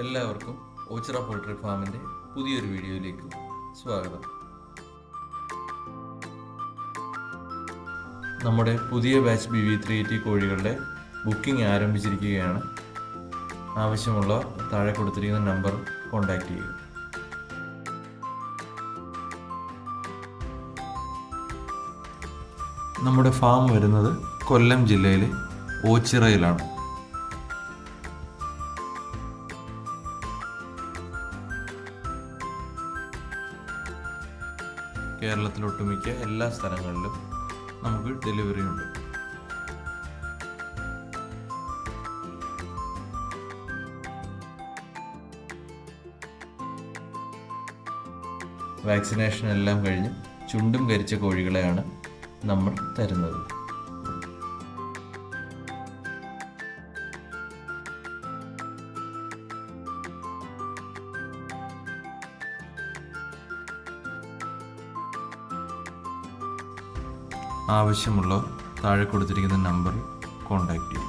എല്ലാവർക്കും ഓച്ചിറ പോൾട്രി ഫാമിന്റെ പുതിയൊരു വീഡിയോയിലേക്ക് സ്വാഗതം. നമ്മുടെ പുതിയ batch B V three eighty കോഴികളുടെ ബുക്കിംഗ് ആരംഭിച്ചിരിക്കുകയാണ്. ആവശ്യമുള്ള താഴെ കൊടുത്തിരിക്കുന്ന നമ്പർ കോൺടാക്റ്റ് ചെയ്യുക. നമ്മുടെ ഫാം വരുന്നത് കൊല്ലം ജില്ലയിലെ ഓച്ചിറയിലാണ്. കേരളത്തിലൊട്ടുമിക്ക എല്ലാ സ്ഥലങ്ങളിലും നമുക്ക് ഡെലിവറി ഉണ്ട്. വാക്സിനേഷൻ എല്ലാം കഴിഞ്ഞ് ചുണ്ടും കരിച്ച കോഴികളെയാണ് നമ്മൾ തരുന്നത്. ആവശ്യമുള്ളവർ താഴെ കൊടുത്തിരിക്കുന്ന നമ്പറിൽ കോൺടാക്റ്റ് ചെയ്യും.